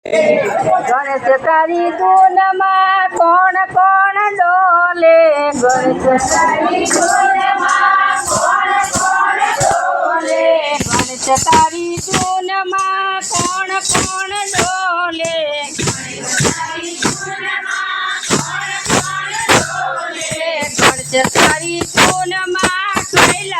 ગણેશ તારી ધૂનમાં કોણ કોણ ડોલે? ગણેશ તારી ધૂનમાં કોણ કોણ ડોલે? ગણેશ તારી ધૂનમાં કોણ કોણ ડોલે? ગણેશ તારી ધૂનમાં Kaila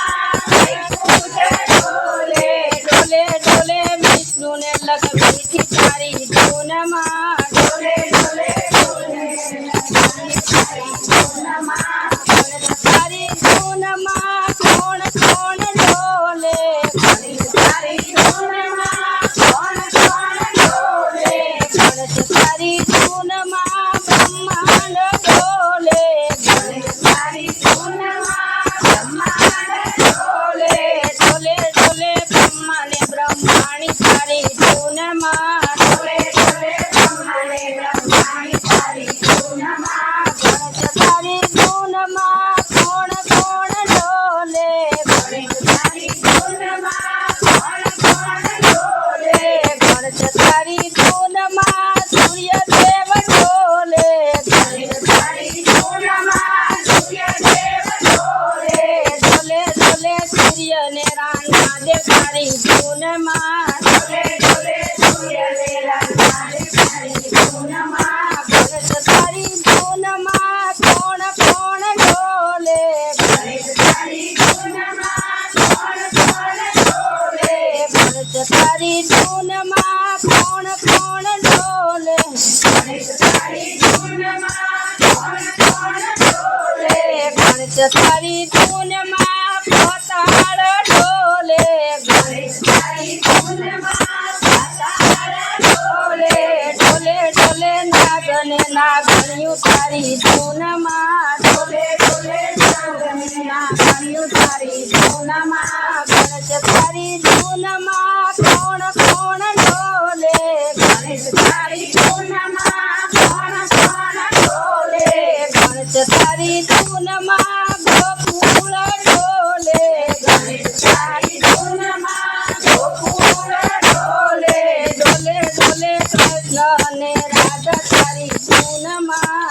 Just how do you do now? તારી ધૂનમાં ઢોલે ઢોલે સંગના કર્યું તારી કોણ કોણ ઢોલે ગણેશ તારી ધૂનમાં કોણ ઢોલે ગણેશ તારી ધૂનમાં ગોકુળ ઢોલે ગણેશ તારી ઢોલે ઢોલે ઢોલે કૃષ્ણ ને રાધા તારી ધૂનમાં